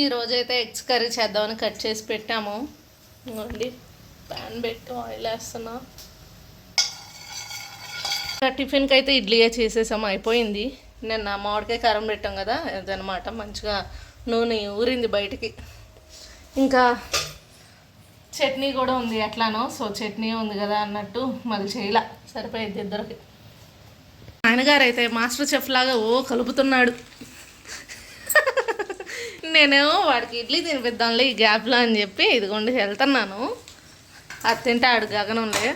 ఈ రోజైతే eggs curry చేద్దామని కట్ చేసి పెట్టాము. ఇంకోండి ప్యాన్ పెట్టి ఆయిల్ వేస్తున్నా. ఇంకా టిఫిన్కి అయితే ఇడ్లీయే చేసేసాము అయిపోయింది. నిన్న మామిడికాయ కారం పెట్టాం కదా అదనమాట మంచిగా నూనె ఊరింది బయటికి. ఇంకా చట్నీ కూడా ఉంది ఎట్లానో సో చట్నీ ఉంది కదా అన్నట్టు మళ్ళీ చేయలే సరిపోయింది ఇద్దరికి. ఆయనగారు అయితే మాస్టర్ చెఫ్ లాగా ఓ కలుపుతున్నాడు. నేనేమో వాడికి ఇడ్లీ తినిపిద్దాంలే ఈ గ్యాప్లో అని చెప్పి ఇదిగోండి వెళ్తున్నాను. అది తింటే ఆడు గగనంలే.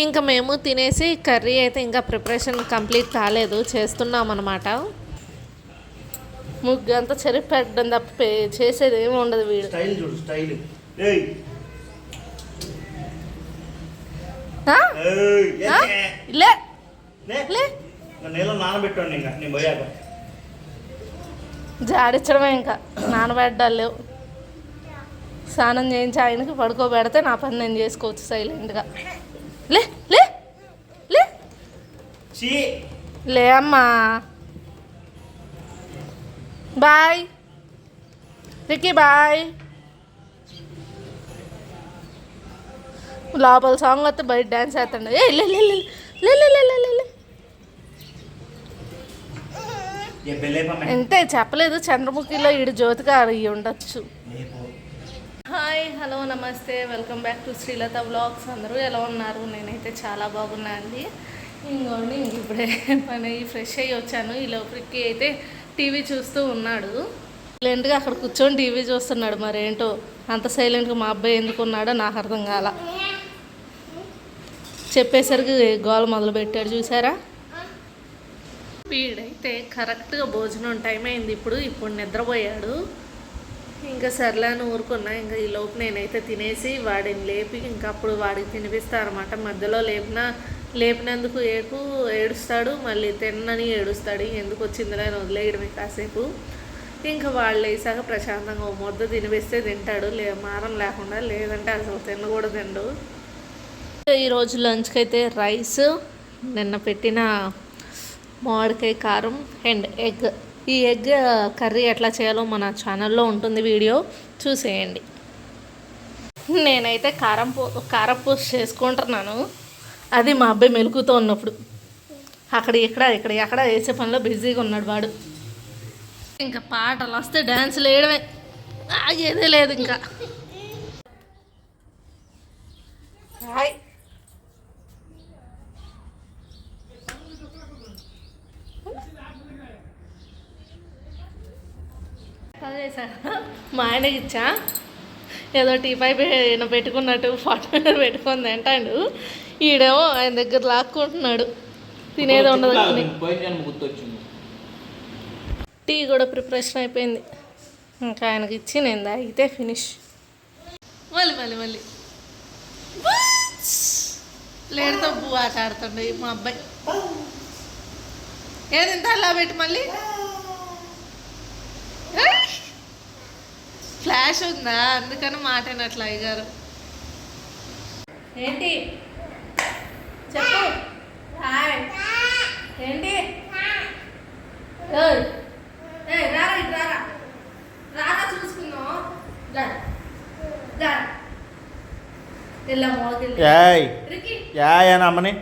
ఇంకా మేము తినేసి కర్రీ అయితే ఇంకా ప్రిపరేషన్ కంప్లీట్ కాలేదు చేస్తున్నాం అనమాట ముగ్గు అంతా చెరిపెట్టడం తప్ప పే- చేసేది ఏమి ఉండదు వీడు. స్టైల్ చూడు స్టైల్. ఏయ్. ఆ? ఏయ్ ఆ? ఏ, లే. నానబెట్టండి ఇంకా నేను పోయాక. జాడించడమే ఇంకా. నానబెట్టాలి. లేవు స్నానం చేయించి ఆయనకి పడుకోబెడితే నా పని నేను చేసుకోవచ్చు సైలెంట్గా. లే లే లే. లే అమ్మా. బాయ్. విక్కీ బాయ్. లోపల సాంగ్ వస్తే బయట డ్యాన్స్ వేస్తాడు ఏ అంతే చెప్పలేదు. చంద్రముఖిలో ఈడు జ్యోతిగా అడిగి ఉండొచ్చు. హాయ్ హలో నమస్తే. Welcome back to Srilatha vlogs. అందరూ ఎలా ఉన్నారు? నేనైతే చాలా బాగున్నా అండి. ఇంకోండి ఇంక ఇప్పుడే పని ఫ్రెష్ అయ్యి వచ్చాను. ఈ లోపలికి అయితే టీవీ చూస్తూ ఉన్నాడు. సైలెంట్గా అక్కడ కూర్చొని టీవీ చూస్తున్నాడు మరేంటో. అంత సైలెంట్గా మా అబ్బాయి ఎందుకు ఉన్నాడో నాకు అర్థం కాల. చెప్పేసరికి గోల మొదలు పెట్టాడు చూసారా? వీడైతే కరెక్ట్గా భోజనం టైం అయింది ఇప్పుడు ఇప్పుడు నిద్రపోయాడు. ఇంకా సర్లే అని ఊరుకున్నా ఇంకా ఈ లోపు నేనైతే తినేసి వాడిని లేపి ఇంకా అప్పుడు వాడికి తినిపిస్తారన్నమాట మధ్యలో లేపిన లేపినందుకు ఏకు ఏడుస్తాడు మళ్ళీ తిన్నని ఏడుస్తాడు. ఎందుకు వచ్చిందిలే అని వదిలేయడమే కాసేపు. ఇంకా వాళ్ళు వేసాక ప్రశాంతంగా ఓ ముద్ద తినిపిస్తే తింటాడు. లే మారం లేకుండా లేదంటే అసలు తిన్న కూడా తిండు ఈరోజు లంచ్కి అయితే రైస్ నిన్న పెట్టిన మామిడికాయ కారం అండ్ ఎగ్. ఈ ఎగ్ కర్రీ ఎట్లా చేయాలో మన ఛానల్లో ఉంటుంది వీడియో. చూసేయండి. నేనైతే కారం పో కారం చేసుకుంటున్నాను. అది మా అబ్బాయి మెలుకుతూ ఉన్నప్పుడు. అక్కడ ఇక్కడ ఇక్కడ ఎక్కడ వేసే పనిలో బిజీగా ఉన్నాడు వాడు. ఇంకా పాటలు వస్తే డ్యాన్సులు వేయడమే. ఆగేదే లేదు ఇంకా. హాయ్. మా ఆయనకి ఇచ్చా? ఏదో టీ పై పె- పెట్టుకున్నట్టు ఫోటో పెట్టుకుంది అంటాడు. ఈడేమో ఆయన దగ్గర లాక్కుంటున్నాడు. తినేది ఉండదు టీ కూడా ప్రిపరేషన్ అయిపోయింది. ఇంకా ఆయనకి ఇచ్చి నేను తాగితే ఫినిష్. మళ్ళీ మళ్ళీ మళ్ళీ. లేడుతో బూ ఆట ఆడుతుండే మా అబ్బాయి. ఏది ఇంత అలా పెట్టి మళ్ళీ! ఫ్లాష్ ఉందా? అందుకని మాటనట్లు అయ్యగారు. ఏంటి? చెప్పు. హాయ్ ఏంటి? ఏయ్. ఏయ్, రారా రారా. రారా చూసుకుందాం. రా రా ఇలా మోగిల్ యాయ్ యాయ్ అని అమ్మని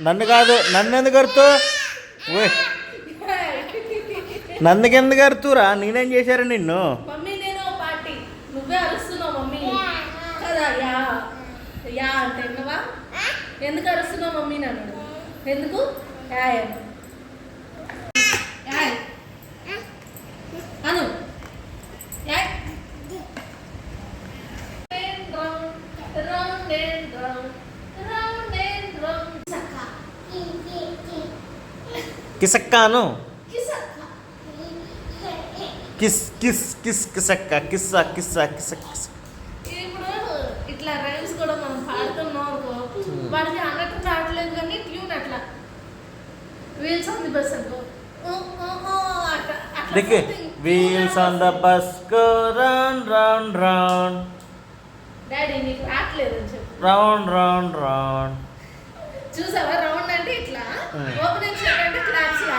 నన్ను కాదు నన్ను ఎందుకు నందు కింద కడుతురా నేనేం చేశారు నిన్ను? ఎందుకు అరుస్తున్నావు మమ్మీ నన్ను? ఎందుకు? కిసక్కాను. కిస్ కిస్ కిస్ కిసక్క కిస్సా కిస్సా కిస ఇట్లా రైమ్స్ కూడా మనం పాడుతున్నాం అనుకో వాడికి అన్నట్టు రావట్లేదు కానీ ట్యూన్ అట్లా. వీల్స్ ఆన్ ది బస్ అనుకో. Wheels on the bus go round round round daddy నీకు రావట్లేదని చెప్పు. రౌండ్ రౌండ్ రౌండ్ చూసావా? రౌండ్ అంటే ఇట్లా Hmm. ఓపెనింగ్ షర్ట్ అంటే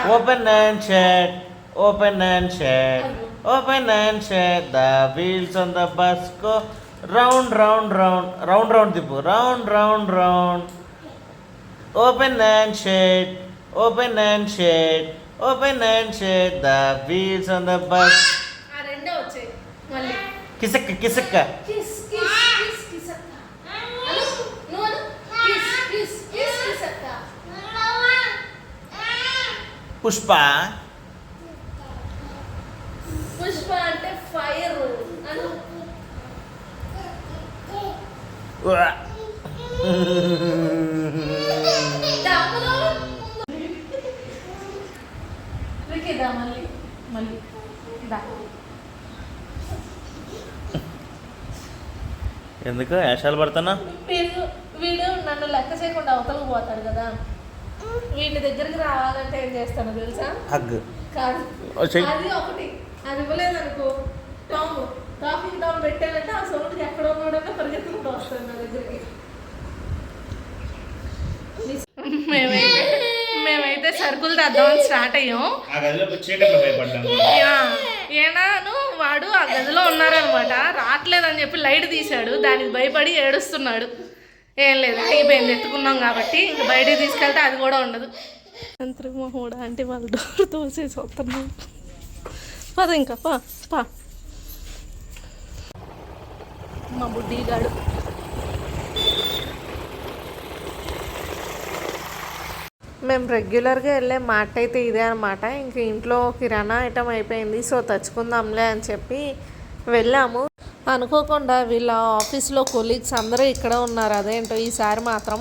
open and shut open and shut open and shut the wheels on the bus go round round round round round Tippu round round round open and shut open and shut open and shut the wheels on the bus కిసక్క కిసక్క. Kiss kiss kiss kiss అక్క అను నువ్వు అను kiss kiss kiss kiss అక్క పుష్ప? పుష్ప అంటే fire. మళ్ళీ మళ్ళీ. ఎందుకు? వేషాలు పడుతున్నా? వీడు వీడు నన్ను లెక్క చేయకుండా అవతలకు పోతాడు కదా. వీడి దగ్గరికి రావాలంటే ఏం చేస్తాను తెలుసా? హగ్. కాదు. అది ఒకటి. అది ఇవ్వలేదనుకో. టామ్ టాకింగ్ టామ్ పెట్టానంటే ఆ సౌండ్కి ఎక్కడ ఉన్నాడన్నా పరిగెత్తుకుంటూ వస్తాడు నా దగ్గరికి. మేమైతే మేమైతే సరుకులు తెద్దామని స్టార్ట్ అయ్యాం. ఏనాను వాడు ఆ గదిలో ఉన్నారనమాట. రావట్లేదని చెప్పి లైట్ తీశాడు. దానికి భయపడి ఏడుస్తున్నాడు. ఏం లేదు అయిపోయింది. ఎత్తుకున్నాం కాబట్టి ఇంక బయటికి తీసుకెళ్తే అది కూడా ఉండదు. అంతకు మా అంటే వాళ్ళు డోర్ తోసేసి వస్తున్నాం పద ఇంకా పా పా. మా బుడ్డిగాడు మేము రెగ్యులర్గా వెళ్ళే మాట అయితే ఇదే అనమాట ఇంక ఇంట్లో కిరాణా ఐటమ్ అయిపోయింది సో తెచ్చుకుందాంలే అని చెప్పి వెళ్ళాము. అనుకోకుండా వీళ్ళ ఆఫీస్లో కొలీగ్స్ అందరూ ఇక్కడే ఉన్నారు. అదేంటో ఈసారి మాత్రం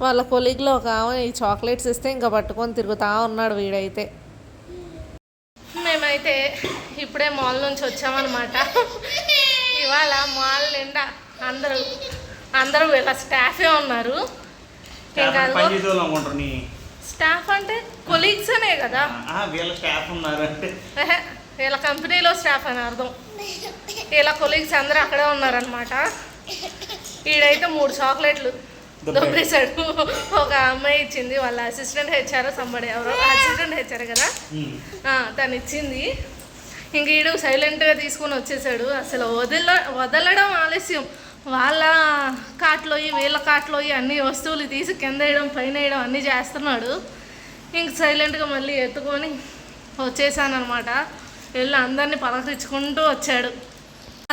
వాళ్ళ కొలీగ్లో ఒక ఆమె ఈ చాక్లెట్స్ ఇస్తే ఇంకా పట్టుకొని తిరుగుతా ఉన్నాడు వీడైతే. మేమైతే ఇప్పుడే మాల్ నుంచి వచ్చామన్నమాట. ఇవాళ మాల్ నిండా అందరూ అందరూ వీళ్ళ స్టాఫే ఉన్నారు. స్టాఫ్ అంటే కొలీగ్స్ అనే కదా. ఆ, వీళ్ళ స్టాఫ్ ఉన్నారు అంటే. ఎహె, వీళ్ళ కంపెనీలో స్టాఫ్ అని అర్థం. వీళ్ళ కొలీగ్స్ అందరూ అక్కడే ఉన్నారనమాట ఈడైతే మూడు చాక్లెట్లు దొబ్బేశాడు ఒక అమ్మాయి ఇచ్చింది వాళ్ళ అసిస్టెంట్ హెచ్ఆర్ సంబడి ఎవరో అసిస్టెంట్ హెచ్ఆర్ కదా? తను ఇచ్చింది. ఇంక ఈడు సైలెంట్గా తీసుకొని వచ్చేసాడు. అసలు వదిల వదలడం ఆలస్యం. వాళ్ళ కాట్లోయి వీళ్ళ కాట్లోయి అన్ని వస్తువులు తీసి కింద వేయడం పైన వేయడం అన్నీ చేస్తున్నాడు. ఇంక సైలెంట్గా మళ్ళీ ఎత్తుకొని వచ్చేసానమాట వెళ్ళి అందరినీ పలకరించుకుంటూ వచ్చాడు.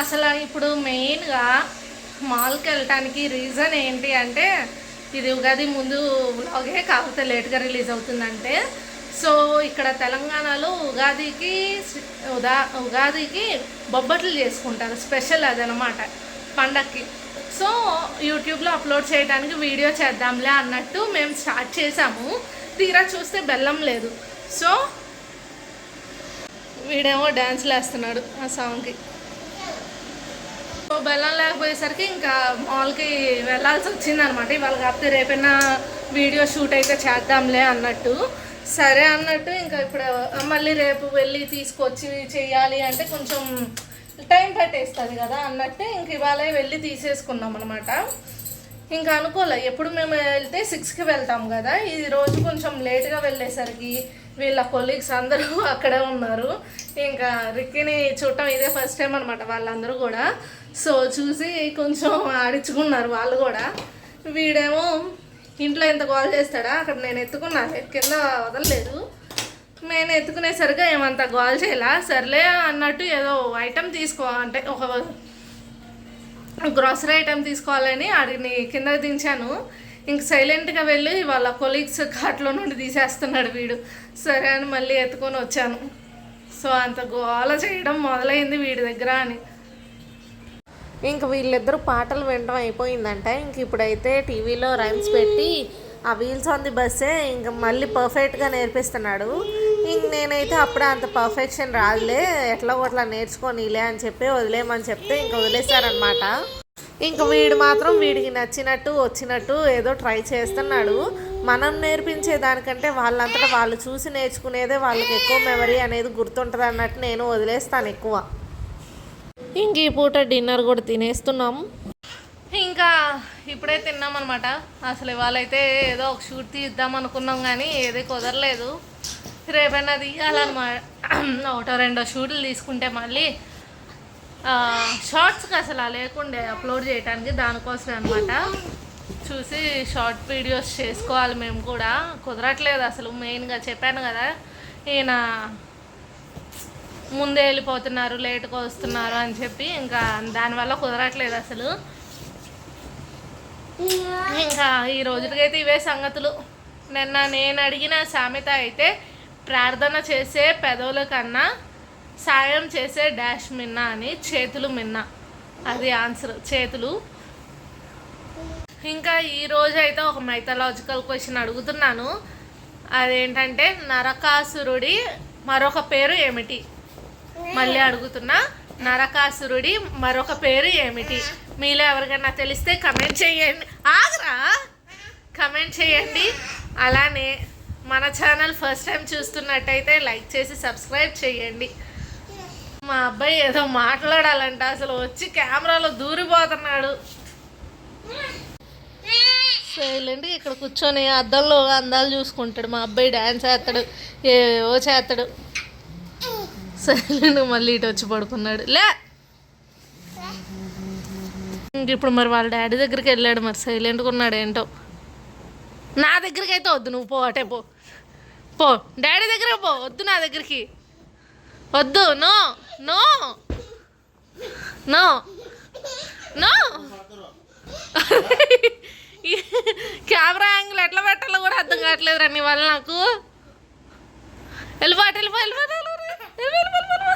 అసలు ఇప్పుడు మెయిన్గా మాల్కి వెళ్ళటానికి రీజన్ ఏంటి అంటే ఇది ఉగాది ముందు వ్లాగే కాకపోతే లేట్గా రిలీజ్ అవుతుందంటే సో ఇక్కడ తెలంగాణలో ఉగాదికి ఉదా ఉగాదికి బొబ్బట్లు చేసుకుంటారు. స్పెషల్ అదనమాట పండక్కి. సో యూట్యూబ్లో అప్లోడ్ చేయడానికి వీడియో చేద్దాంలే అన్నట్టు మేము స్టార్ట్ చేసాము. తీరా చూస్తే బెల్లం లేదు. సో వీడేమో డ్యాన్స్లు వేస్తున్నాడు ఆ సాంగ్కి బెల్లం లేకపోయేసరికి ఇంకా మాల్కి వెళ్ళాల్సి వచ్చింది అనమాట ఇవాళ కాకపోతే రేపైనా వీడియో షూట్ అయితే చేద్దాంలే అన్నట్టు. సరే అన్నట్టు ఇంకా ఇప్పుడు మళ్ళీ రేపు వెళ్ళి తీసుకొచ్చి చేయాలి అంటే కొంచెం టైం పట్టేస్తుంది కదా అన్నట్టు ఇంక ఇవాళ వెళ్ళి తీసేసుకున్నాం అనమాట ఇంకా అనుకోలే ఎప్పుడు మేము వెళ్తే సిక్స్కి వెళ్తాం కదా. ఈ రోజు కొంచెం లేట్గా వెళ్ళేసరికి వీళ్ళ కొలీగ్స్ అందరూ అక్కడే ఉన్నారు. ఇంకా రిక్కిని చూడటం ఇదే ఫస్ట్ టైం అనమాట వాళ్ళందరూ కూడా. సో చూసి కొంచెం ఆడించుకున్నారు వాళ్ళు కూడా. వీడేమో ఇంట్లో ఎంత కాల్ చేస్తాడా? అక్కడ నేను ఎత్తుకున్నాను కింద వదలలేదు. నేను ఎత్తుకునేసరిగా ఏమంత గోల్ చేయలా? సర్లే అన్నట్టు ఏదో ఐటెం తీసుకో అంటే ఒక గ్రాసరీ ఐటెం తీసుకోవాలని అడిగి కింద దించాను. ఇంక సైలెంట్గా వెళ్ళి వాళ్ళ కొలీగ్స్ కార్ట్లో నుండి తీసేస్తున్నాడు వీడు. సరే అని మళ్ళీ ఎత్తుకొని వచ్చాను. సో అంత గోల చేయడం మొదలైంది వీడి దగ్గర అని. ఇంక వీళ్ళిద్దరూ పాటలు వినడం అయిపోయిందంట. ఇంక ఇప్పుడైతే టీవీలో రైమ్స్ పెట్టి ఆ వీల్స్ ఆన్ ది బస్సే ఇంక మళ్ళీ పర్ఫెక్ట్గా నేర్పిస్తున్నాడు. ఇంక నేనైతే అప్పుడే అంత పర్ఫెక్షన్ రాదులే ఎట్లా అట్లా నేర్చుకోనిలే అని చెప్పి వదిలేయమని చెప్తే ఇంక వదిలేశారనమాట ఇంక వీడు మాత్రం వీడికి నచ్చినట్టు వచ్చినట్టు ఏదో ట్రై చేస్తున్నాడు. మనం నేర్పించే దానికంటే వాళ్ళంతటా వాళ్ళు చూసి నేర్చుకునేదే వాళ్ళకి ఎక్కువ మెమరీ అనేది గుర్తుంటుంది అన్నట్టు నేను వదిలేస్తాను ఎక్కువ. ఇంక ఈ పూట డిన్నర్ కూడా తినేస్తున్నాం. ఇప్పుడే తిన్నాం అనమాట అసలు ఇవాళ అయితే ఏదో ఒక షూట్ తీద్దాం అనుకున్నాం కానీ ఏది కుదరలేదు. రేపైనా తీయాలన్నమాట ఒకటో రెండో షూట్లు తీసుకుంటే మళ్ళీ షార్ట్స్కి అసలు లేకుండే అప్లోడ్ చేయడానికి దానికోసమే అనమాట చూసి షార్ట్ వీడియోస్ చేసుకోవాలి మేము కూడా. కుదరట్లేదు అసలు మెయిన్గా చెప్పాను కదా. ఈయన ముందే వెళ్ళిపోతున్నారు లేట్గా వస్తున్నారు అని చెప్పి ఇంకా దానివల్ల కుదరట్లేదు అసలు. ఇంకా ఈ రోజులకైతే ఇవే సంగతులు. నిన్న నేను అడిగిన సామెత అయితే ప్రార్థన చేసే పెదవుల కన్నా సాయం చేసే డాష్ మిన్నా అని చేతులు మిన్న. అది ఆన్సర్ చేతులు. ఇంకా ఈ రోజు అయితే ఒక మైథలాజికల్ క్వశ్చన్ అడుగుతున్నాను. అదేంటంటే నరకాసురుడి మరొక పేరు ఏమిటి? మళ్ళీ అడుగుతున్నా. నరకాసురుడి మరొక పేరు ఏమిటి? మీలో ఎవరికైనా తెలిస్తే కమెంట్ చేయండి. ఆగరా? కమెంట్ చేయండి. అలానే మన ఛానల్ ఫస్ట్ టైం చూస్తున్నట్టయితే లైక్ చేసి సబ్స్క్రైబ్ చేయండి. మా అబ్బాయి ఏదో మాట్లాడాలంట. అసలు వచ్చి కెమెరాలో దూరిపోతున్నాడు. సైలెంట్గా ఇక్కడ కూర్చొని అద్దంలో అందాలు చూసుకుంటాడు. మా అబ్బాయి డ్యాన్స్ చేస్తాడు ఏవో చేస్తాడు. సైలెంట్గా మళ్ళీ ఇటు వచ్చి పడుకున్నాడు. లే! ఇంక ఇప్పుడు మరి వాళ్ళ డాడీ దగ్గరికి వెళ్ళాడు మరి. సైలెంట్గా ఉన్నాడు ఏంటో. నా దగ్గరికి అయితే వద్దు నువ్వు పో అటే పో. పో. డాడీ దగ్గర పో వద్దు నా దగ్గరికి. వద్దు no no. No. No. Camera angle ఎట్లా పెట్టాలో కూడా అర్థం కావట్లేదు రా నీ వల్ల నాకు వెళ్ళిపోటు వెళ్ళిపో వెళ్ళిపో, వెళ్ళిపో.